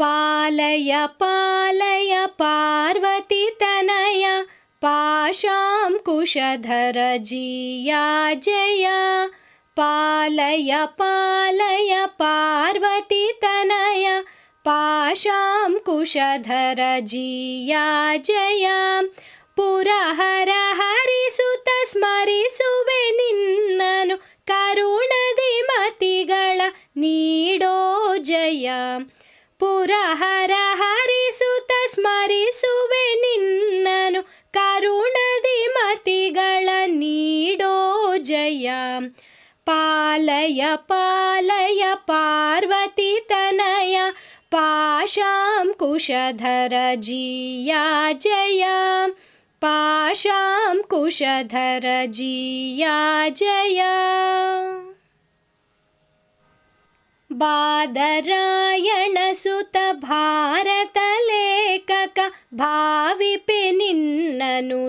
पालय पालय पार्वतीतनय पाशां कुशधर जिया जय पालय पालय पार्वतीतनय पाशां कुशधर जिया जय ಪುರಹರ ಹರಿಸುತ್ತ ಸ್ಮರಿಸುವೆ ನಿನ್ನನು ಕರುಣದಿ ಮತಿಗಳ ನೀಡೋ ಜಯ ಪುರಹರ ಹರಿಸುತ್ತ ಸ್ಮರಿಸುವೆ ನಿನ್ನನು ಕರುಣದಿ ಮತಿಗಳ ನೀಡೋ ಜಯ ಪಾಲಯ ಪಾಲಯ ಪಾರ್ವತಿ ತನಯ ಪಾಶಾಂ ಕುಶಧರ ಜಿಯಾ ಜಯ पाशां कुशधर जिया पादरायण सुत भारतलेखक भाविपे नि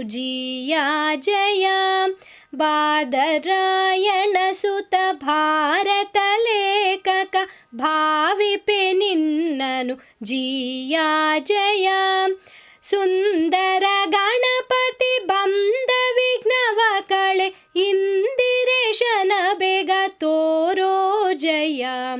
जिया जयां पादरायण सुत भारतलेखक भाविपे नि जिया जयां सुन्दर गणपति बन्ध विघ्नवळे इन्दिन बेग तोरो जया।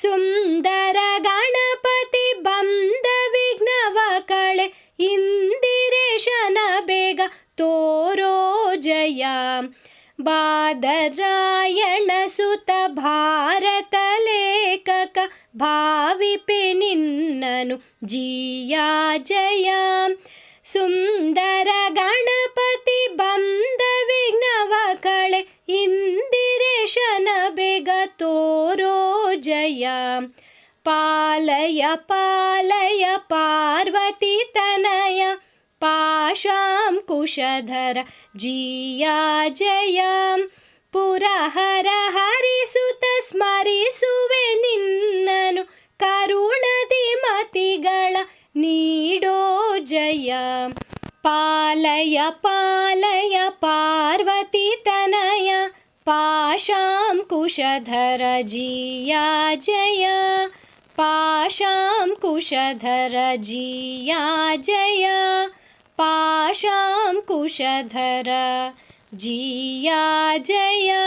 ಸುಂದರ ಗಣಪತಿ ಬಂದ ವಿಘ್ನವ ಕಳೆ ಇಂದಿರೇಶನ ಬೇಗ ತೋರೋ ಜಯ ಸುಂದರ ಗಣಪತಿ ಬಂದ ವಿಘ್ನವ ಕಳೆ ಇಂದಿರೇಶನ ಬೇಗ ತೋರೋ ಜಯ ಬಾದರಾಯಣ ಸುತ ಭಾರತ ಲೇಖಕ ಭಾವಿಪೆ ನಿನ್ನನು ಜಿಯಾ ಜಯ ಸುಂದರ ಗಣಪತಿ ಬಂದ ವಿಘ್ನವ ಕಳೆ ಇಂದಿರೇಶನ ಬೇಗ ತೋರೋ ಜಯ ಪಾಲಯ ಪಾಲಯ ಪಾರ್ವತಿ ತನಯ ಪಾಶಾಂ ಕುಶಧರ ಜಿಯಾ ಜಯ ಪುರಹರ ಹರಿಸುತ್ತ ಸ್ಮರಿಸುವೆ ನಿನ್ನನು ಕರುಣದಿ ಮತಿಗಳ ನೀಡೋ ಜಯ ಪಾಲಯ ಪಾಲಯ ಪಾರ್ವತಿ ತನಯ पाशां कुशधर जय पाशां कुशधर जय। पाशां कुशधर जिया जया।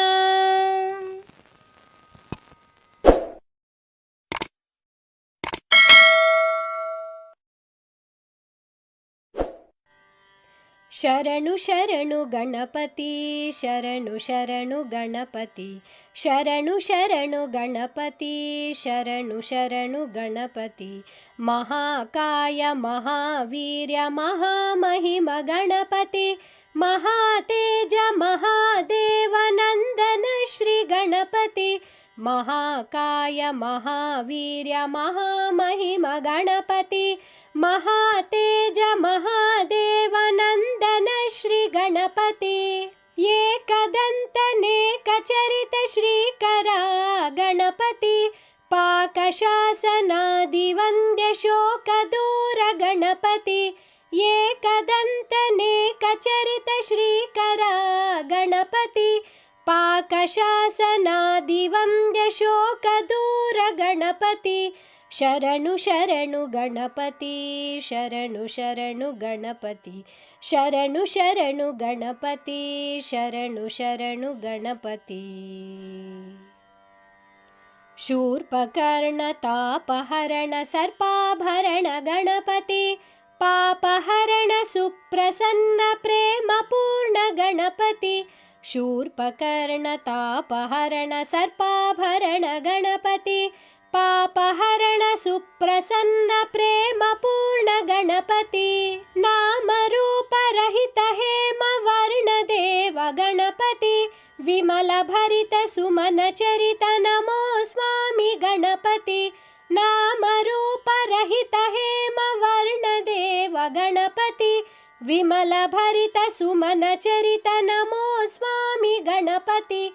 ಶರಣು ಶರಣು ಗಣಪತಿ ಶರಣು ಶರಣು ಗಣಪತಿ ಶರಣು ಶರಣು ಗಣಪತಿ ಶರಣು ಶರಣು ಗಣಪತಿ ಮಹಾಕಾಯ ಮಹಾವೀರ್ಯ ಮಹಾಮಹಿಮ ಗಣಪತಿ ಮಹಾತೇಜ ಮಹಾದೇವನಂದನ ಶ್ರೀ ಗಣಪತಿ ಮಹಾಕಾಯ ಮಹಾವೀರ್ಯ ಮಹಾಮಹಿಮ ಗಣಪತಿ ಮಹಾತೇಜ ಏಕದಂತನೇಕಚರಿತ ಶ್ರೀಕರ ಗಣಪತಿ ಪಾಕಶಾಸನಾದಿವಂದ್ಯ ಶೋಕ ದೂರ ಗಣಪತಿ ಏಕದಂತನೇಕಚರಿತ ಶ್ರೀಕರ ಗಣಪತಿ ಶರಣು ಶರಣು ಗಣಪತಿ, ಶರಣು ಶರಣು ಗಣಪತಿ, ಶರಣು ಶರಣು ಗಣಪತಿ, ಶರಣು ಶರಣು ಗಣಪತಿ. ಶೂರ್ಪಕರ್ಣ, ತಾಪಹರಣ, ಸರ್ಪಾಭರಣ, ಗಣಪತಿ, ಪಾಪಹರಣ, ಸುಪ್ರಸನ್ನ ಪ್ರೇಮ, ಪೂರ್ಣ ಗಣಪತಿ, ಶೂರ್ಪಕರ್ಣ, ತಾಪಹರಣ, ಸರ್ಪಾಭರಣ, ಗಣಪತಿ पापहरण सुप्रसन्न प्रेम पूर्ण गणपति नाम रूप हेम वर्ण देव गणपति विमल भरित सुमन चरित नमो स्वामी गणपति नाम रूप हेम वर्ण देव गणपति विमल भरित सुमन चरित नमो स्वामी गणपति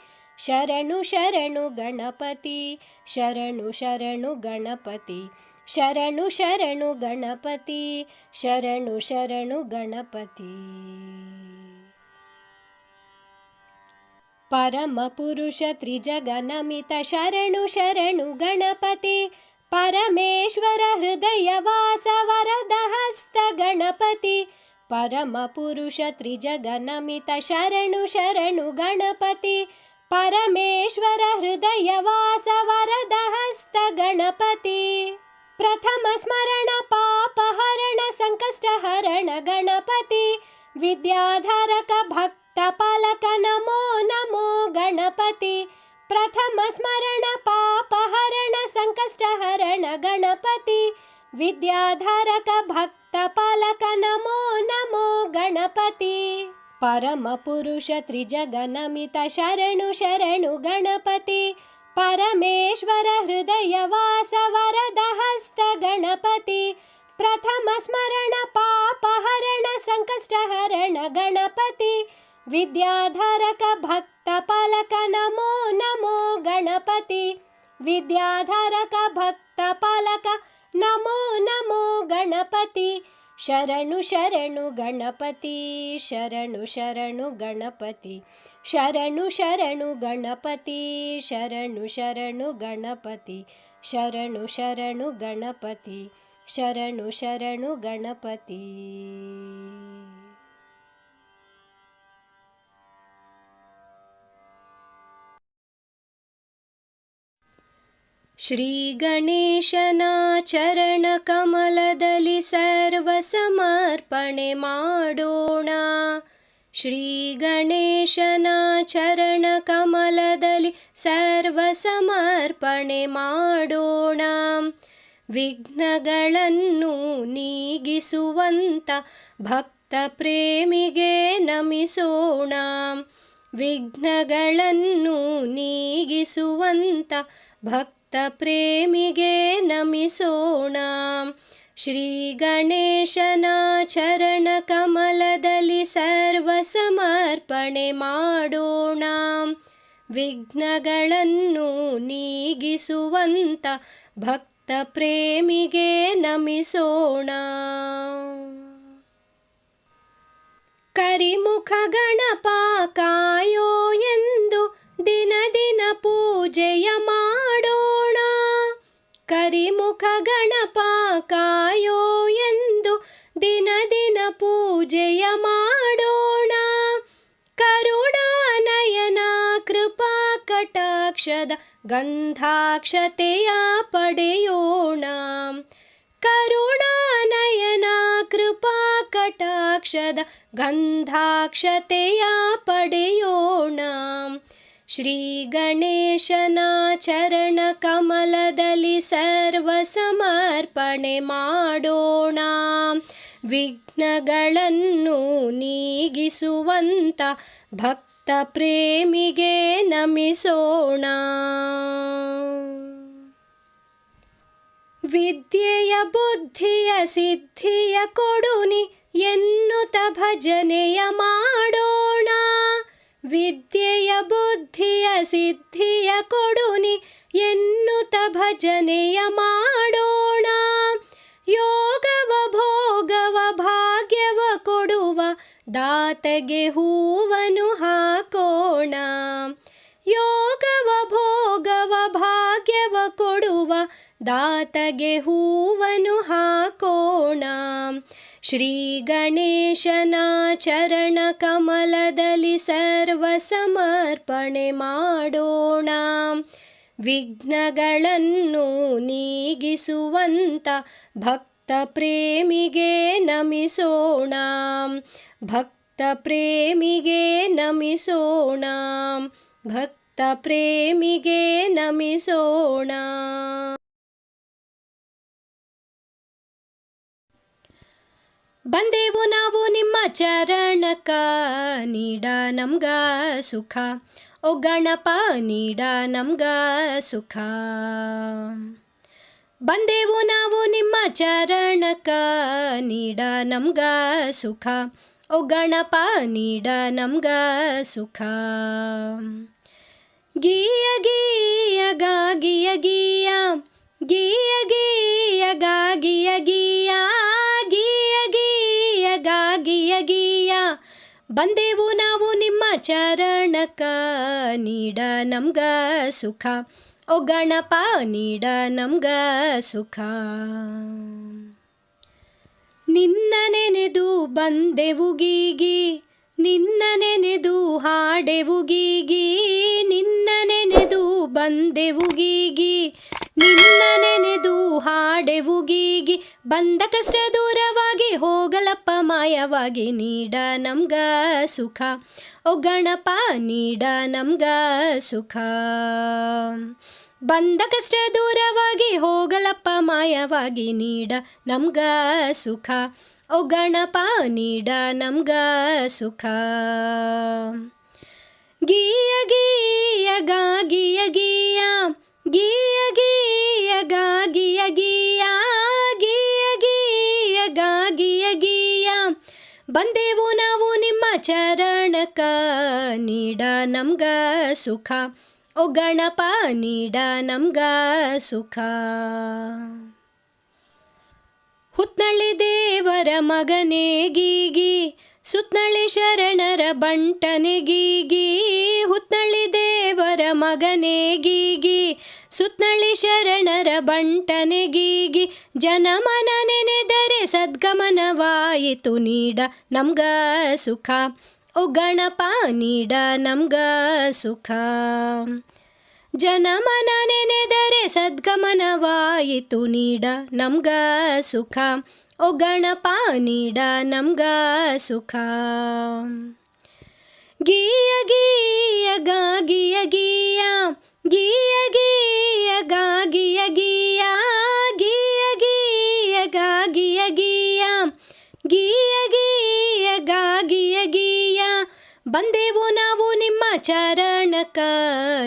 ಶರಣು ಶರಣು ಗಣಪತಿ, ಶರಣು ಶರಣು ಗಣಪತಿ, ಶರಣು ಶರಣು ಗಣಪತಿ, ಶರಣು ಶರಣು ಗಣಪತಿ. ಪರಮ ಪುರುಷ ತ್ರಿಜಗನಮಿತ ಶರಣು ಶರಣು ಗಣಪತಿ, ಪರಮೇಶ್ವರ ಹೃದಯ ವಾಸ ವರದ ಹಸ್ತ ಗಣಪತಿ, ಪರಮ ಪುರುಷ ತ್ರಿಜಗನಮಿತ ಶರಣು ಶರಣು ಗಣಪತಿ परमेश्वर हृदयवासवरदहस्त गणपति प्रथमस्मरणपापहरण संकष्टहरण गणपति। विद्याधरक भक्त नमो नमो गणपति। प्रथमस्मरणपापहरण संकष्टहरण गणपति। विद्याधरक भक्त नमो नमो गणपति। परमपुरुष त्रिजगनमितशरणु शरणु गणपति। परमेश्वर हृदयवासवरदहस्तगणपति प्रथमस्मरणपापहरण संकष्टहरण गणपति। विद्याधरक भक्त फलक नमो नमो गणपति। विद्याधरक भक्त फलक नमो नमो गणपति। ಶರಣು ಶರಣು ಗಣಪತಿ, ಶರಣು ಶರಣು ಗಣಪತಿ, ಶರಣು ಶರಣು ಗಣಪತಿ, ಶರಣು ಶರಣು ಗಣಪತಿ, ಶರಣು ಶರಣು ಗಣಪತಿ, ಶರಣು ಶರಣು ಗಣಪತಿ. ಶ್ರೀ ಗಣೇಶನ ಚರಣ ಕಮಲದಲ್ಲಿ ಸರ್ವ ಸಮರ್ಪಣೆ ಮಾಡೋಣ. ಶ್ರೀ ಗಣೇಶನ ಚರಣ ಕಮಲದಲ್ಲಿ ಸರ್ವ ಸಮರ್ಪಣೆ ಮಾಡೋಣ. ವಿಘ್ನಗಳನ್ನು ನೀಗಿಸುವಂತ ಭಕ್ತ ಪ್ರೇಮಿಗೆ ನಮಿಸೋಣ. ವಿಘ್ನಗಳನ್ನು ನೀಗಿಸುವಂತ ಭಕ್ತ ಪ್ರೇಮಿಗೆ ನಮಿಸೋಣ. ಶ್ರೀ ಗಣೇಶನ ಚರಣ ಕಮಲದಲ್ಲಿ ಸರ್ವ ಸಮರ್ಪಣೆ ಮಾಡೋಣ. ವಿಘ್ನಗಳನ್ನು ನೀಗಿಸುವಂತ ಭಕ್ತ ಪ್ರೇಮಿಗೆ ನಮಿಸೋಣ. ಕರಿಮುಖ ಗಣಪ ಕಾಯೋ ಎಂದು ದಿನ ದಿನ ಪೂಜೆಯ ಮಾಡೋಣ ಕರಿಮುಖ ಗಣಪ ಕಾಯೋ ಎಂದು ದಿನ ದಿನ ಪೂಜೆಯ ಮಾಡೋಣ. ಕರುಣಾನಯನ ಕೃಪಾ ಕಟಾಕ್ಷದ ಗಂಧಾಕ್ಷತೆಯ ಪಡೆಯೋಣ. ಕರುಣಾನಯನ ಕೃಪಾ ಕಟಾಕ್ಷದ ಗಂಧಾಕ್ಷತೆಯ ಪಡೆಯೋಣ. ಶ್ರೀ ಗಣೇಶನ ಚರಣ ಕಮಲದಲ್ಲಿ ಸರ್ವ ಸಮರ್ಪಣೆ ಮಾಡೋಣ. ವಿಘ್ನಗಳನ್ನು ನೀಗಿಸುವಂತ ಭಕ್ತ ಪ್ರೇಮಿಗೆ ನಮಿಸೋಣ. ವಿದ್ಯೆಯ ಬುದ್ಧಿಯ ಸಿದ್ಧಿಯ ಕೊಡುನಿ ಎನ್ನುತ್ತ ಭಜನೆಯ ಮಾಡೋಣ. ವಿದ್ಯೆಯ ಬುದ್ಧಿಯ ಸಿದ್ಧಿಯ ಕೊಡುನಿ, ಎನ್ನುತ್ತ ಭಜನೆಯ ಮಾಡೋಣ. ಯೋಗವ ಭೋಗವ ಭಾಗ್ಯವ ಕೊಡುವ, ದಾತಗೆ ಹೂವನು ಹಾಕೋಣ. ಯೋಗವ ಭೋಗವ ಭಾಗ್ಯವ ಕೊಡುವ, ದಾತಗೆ ಹೂವನು ಹಾಕೋಣ. ಶ್ರೀ ಗಣೇಶನ ಚರಣ ಕಮಲದಲ್ಲಿ ಸರ್ವ ಸಮರ್ಪಣೆ ಮಾಡೋಣ. ವಿಘ್ನಗಳನ್ನು ನೀಗಿಸುವಂತ ಭಕ್ತ ಪ್ರೇಮಿಗೆ ನಮಿಸೋಣ. ಭಕ್ತ ಪ್ರೇಮಿಗೆ ನಮಿಸೋಣ. ಭಕ್ತ ಪ್ರೇಮಿಗೆ ನಮಿಸೋಣ. ಬಂದೆವು ನಾವು ನಿಮ್ಮ ಚರಣಕ, ನೀಡ ನಮ್ಗ ಸುಖ. ಓ ಗಣಪ, ನೀಡ ನಮ್ಗ ಸುಖ. ಬಂದೇವು ನಾವು ನಿಮ್ಮ ಚರಣಕ, ನೀಡ ನಮ್ಗ ಸುಖ. ಓ ಗಣಪ, ನೀಡ ನಮ್ಗ ಸುಖ. ಗೀಯ ಗೀಯ, ಗಾಗಿಯ, ಗೀಯ. ಗೀಯ ಗೀಯ, ಗಾಗಿಯ, ಗೀಯ. ಬಂದೆವು ನಾವು ನಿಮ್ಮ ಚರಣಕ, ನೀಡ ನಮ್ಗ ಸುಖ. ಓ ಗಣಪ, ನೀಡ ನಮ್ಗ ಸುಖ. ನಿನ್ನ ನೆನೆದು ಬಂದೆವು ಗೀಗಿ, ನಿನ್ನ ನೆನೆದು ಹಾಡೆವು ಗೀಗಿ, ನಿನ್ನ ನೆನೆದು ಬಂದೆವು ಗೀಗಿ. ನಿನ್ನ ನೆನೆದು ಹಾಡೆವು ಗೀಗಿ, ಬಂದ ಕಷ್ಟ ದೂರವಾಗಿ ಹೋಗಲಪ್ಪ, ಮಾಯವಾಗಿ ನೀಡ ನಮ್ಗ ಸುಖ. ಓ ಗಣಪ, ನೀಡ ನಮ್ಗ ಸುಖ. ಬಂದ ಕಷ್ಟ ದೂರವಾಗಿ ಹೋಗಲಪ್ಪ, ಮಾಯವಾಗಿ ನೀಡ ನಮ್ಗ ಸುಖ. ಓ ಗಣಪ, ನೀಡ ನಮ್ಗ ಸುಖ. ಗೀಯ ಗೀಯ ಗಾಗಿಯ ಗೀಯ. ಗೀಯ ಗೀಯ ಗಾಗಿಯ ಗೀಯ ಗೀಯ ಗೀಯ ಗಾಗಿಯ ಗೀಯ ಬಂದೆವು ನಾವು ನಿಮ್ಮ ಚರಣಕ, ನೀಡ ನಮ್ಗ ಸುಖ. ಓ ಗಣಪ, ನೀಡ ನಮ್ಗ ಸುಖ. ಹುತ್ನಳ್ಳಿ ದೇವರ ಮಗನೇ ಗೀಗಿ ಸುತ್ನಳ್ಳಿ ಶರಣರ ಬಂಟನೆಗೀಗಿ ಹುತ್ನಳ್ಳಿ ದೇವರ ಮಗನೆಗೀಗಿ ಸುತ್ನಳ್ಳಿ ಶರಣರ ಬಂಟನೆಗೀಗಿ ಜನಮನ ನೆನೆದರೆ ಸದ್ಗಮನವಾಯಿತು ನೀಡ ನಮ್ಗ ಸುಖ. ಓ ಗಣಪ, ನೀಡ ನಮ್ಗ ಸುಖ. ಜನಮನ ನೆನೆದರೆ ಸದ್ಗಮನವಾಯಿತು ನೀಡ ನಮ್ಗ ಸುಖ. ಓ ಗಣಪ ನೀಡ ನಮ್ಗ ಸುಖ. ಗೀಯ ಗೀಯ ಗಾಗಿಯ ಗೀಯ ಗೀಯ ಗೀಯ ಗಾಗಿಯ ಗೀಯ ಗೀಯ ಗೀಯ ಗಾಗಿಯ ಗೀಯ ಗೀಯ ಗೀಯ ಗಾಗಿಯ ಗೀಯ. ಬಂದೆವು ನಾವು ನಿಮ್ಮ ಚರಣಕ,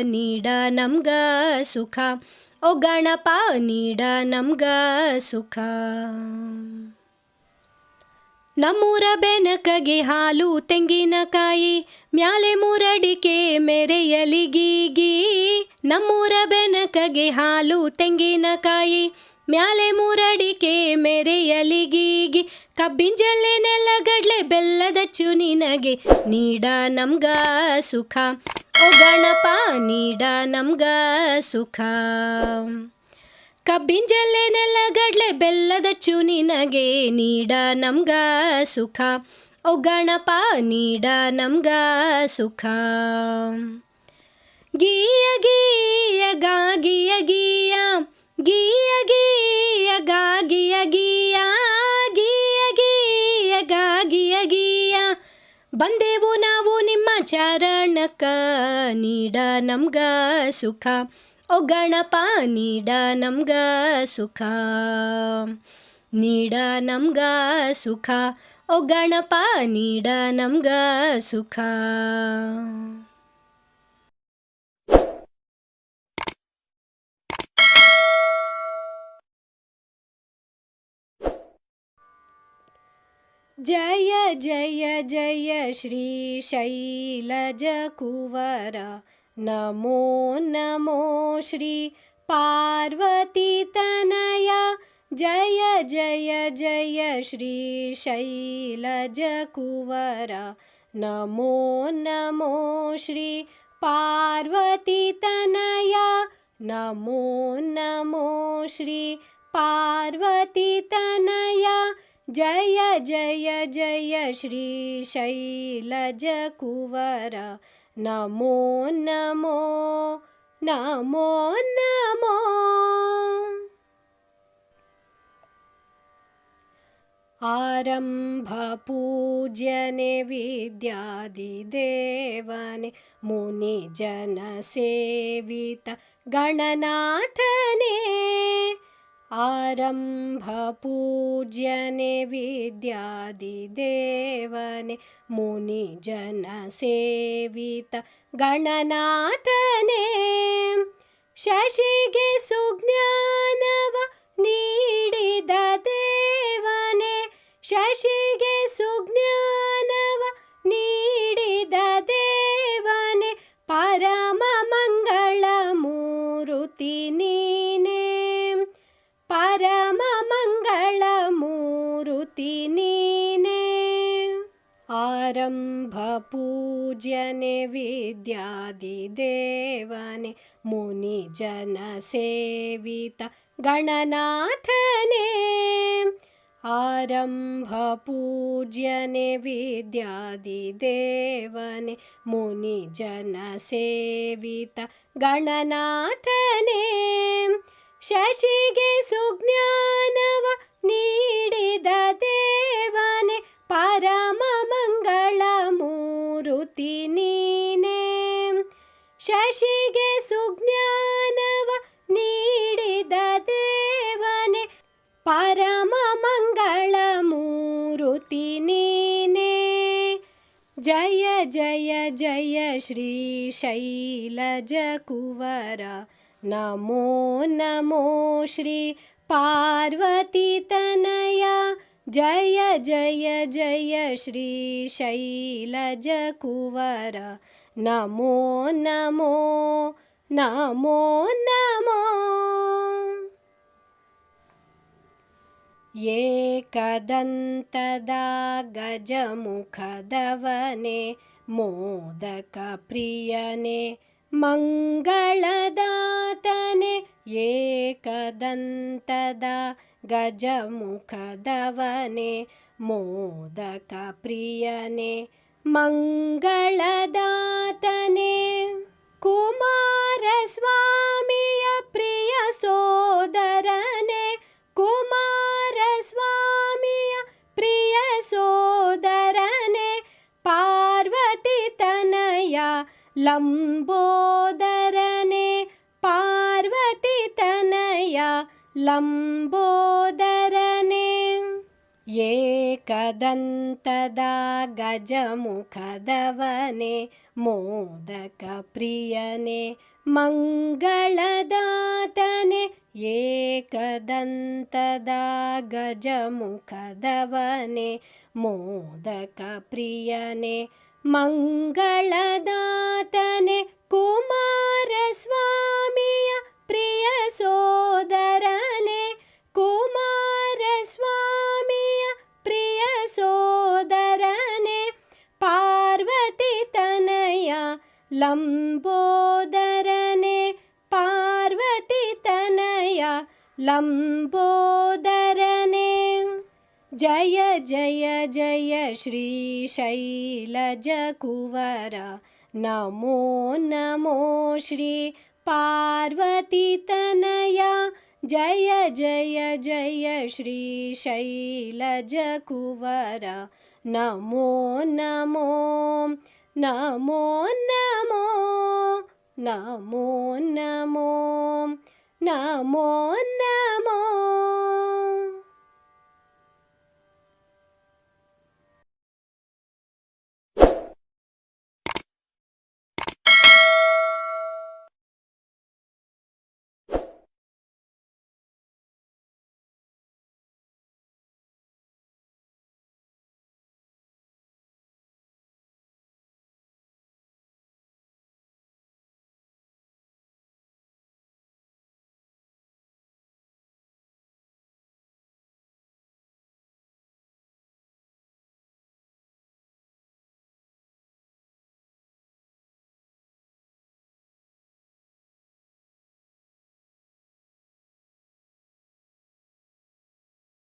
ನೀಡ ನಮ್ಗ ಸುಖ. ಓ ಗಣಪ, ನೀಡ ನಮ್ಗ ಸುಖ. ನಮ್ಮೂರ ಬೆನಕಗೆ ಹಾಲು ತೆಂಗಿನಕಾಯಿ ಮ್ಯಾಲೆ ಮೂರಡಿಕೆ ಮೆರೆಯಲಿಗೀಗಿ ನಮ್ಮೂರ ಬೆನಕಗೆ ಹಾಲು ತೆಂಗಿನಕಾಯಿ ಮ್ಯಾಲೆ ಮೂರಡಿಕೆ ಮೆರೆಯಲಿಗೀಗಿ ಕಬ್ಬಿನ ಜಲ್ಲೆ ನೆಲಗಡ್ಲೆ, ಬೆಲ್ಲದ ಚುನಿನಗೆ ನೀಡ ನಮ್ಗ ಸುಖ. ಗಣಪ, ನೀಡ ನಮ್ಗ ಸುಖ. ಕಬ್ಬಿನ ಜಲ್ಲೆ ನೆಲಗಡ್ಲೆ ಬೆಲ್ಲದ ನಿನಗೆ ನೀಡ ನಮ್ಗ ಸುಖ. ಓ ಗಣಪ, ನೀಡ ನಮ್ಗ ಸುಖ. ಗೀಯ ಗೀಯ, ಗಾಗಿಯ, ಗೀಯ. ಗೀಯ ಗೀಯ, ಗಾಗಿಯ ಗೀಯ ಗೀಯ. ಬಂದೆವು ನಾವು ನಿಮ್ಮ ಚರಣಕ ನೀಡ ನಮ್ಗ ಸುಖ. ಓ ಗಣಪ, ನೀಡ ನಮ್ಗ ಸುಖ. ನೀಡ ನಮ್ಗ ಸುಖ. ಓ ಗಣಪ, ನೀಡ ನಮ್ಗ ಸುಖ. जय जय जय श्रीशैलजकुवर नमो नमो श्री पार्वती जय जय जय श्रीशैलजकुवर नमो नमो श्री पार्वतीतनय नमो नमो श्री पार्वतीतनया जय जय जय श्रीशैलजकुवर नमो नमो नमो नमो। आरम्भपूज्यने विद्यादिदेवने मुनिजनसेवित गणनाथने। ಕುವರ ನಮೋ ನಮೋ ನಮೋ ನಮೋ ಆರಂಭ ಪೂಜ್ಯನೆ ವಿದ್ಯಾದಿದೇವನೆ ಮುನಿ ಜನ ಸೇವಿತ ಗಣನಾಥನೇ ಆರಂಭ ಪೂಜ್ಯನೆ ವಿದ್ಯಾದಿದೇವನೆ ಮುನಿ ಜನ ಸೇವಿತ ಗಣನಾಥನೇ ಶಶಿಗೆ ಸುಜ್ಞಾನವ ನೀಡಿದ ದೇವನೇ ಶಶಿಗೆ ಸುಜ್ಞಾನವ आरम्भपूज्यनि विद्यादिदेवने मुनिजनसेवित गणनाथने आरम्भपूज्यने विद्यादिदेवने मुनिजनसेवित गणनाथने शशिगे सुज्ञानव जय जय जय श्रीशैलजकुवर नमो नमो श्री पार्वतीतनया जय जय जय श्रीशैलजकुवर नमो नमो नमो नमो। ये कदन्तदा गजमुखदवने मोदकप्रियने मङ्गलदातने ये कदन्तदा गजमुखदवने मोदकप्रियने प्रियने लम्बोदरने पार्वतितनया लम्बोदरने। एकदन्तदा गजमुखदवने मोदकप्रियने मङ्गलदातने। एकदन्तदा गजमुखदवने मोदकप्रियने മംഗളദാതനെ കുമാരസ്വാമിയ പ്രിയ സോദരനെ കുമാരസ്വാമിയ പ്രിയ സോദരനെ പാർവതി തനയ ലംബോദരനെ പാർവതി തനയ ലംബോദര जय जय जय श्रीशैलजकुवर नमो नमो श्री पार्वतीतनया जय जय जय श्रीशैलजकुवर नमो नमो नमो नमो नमो नमो नमो नमो।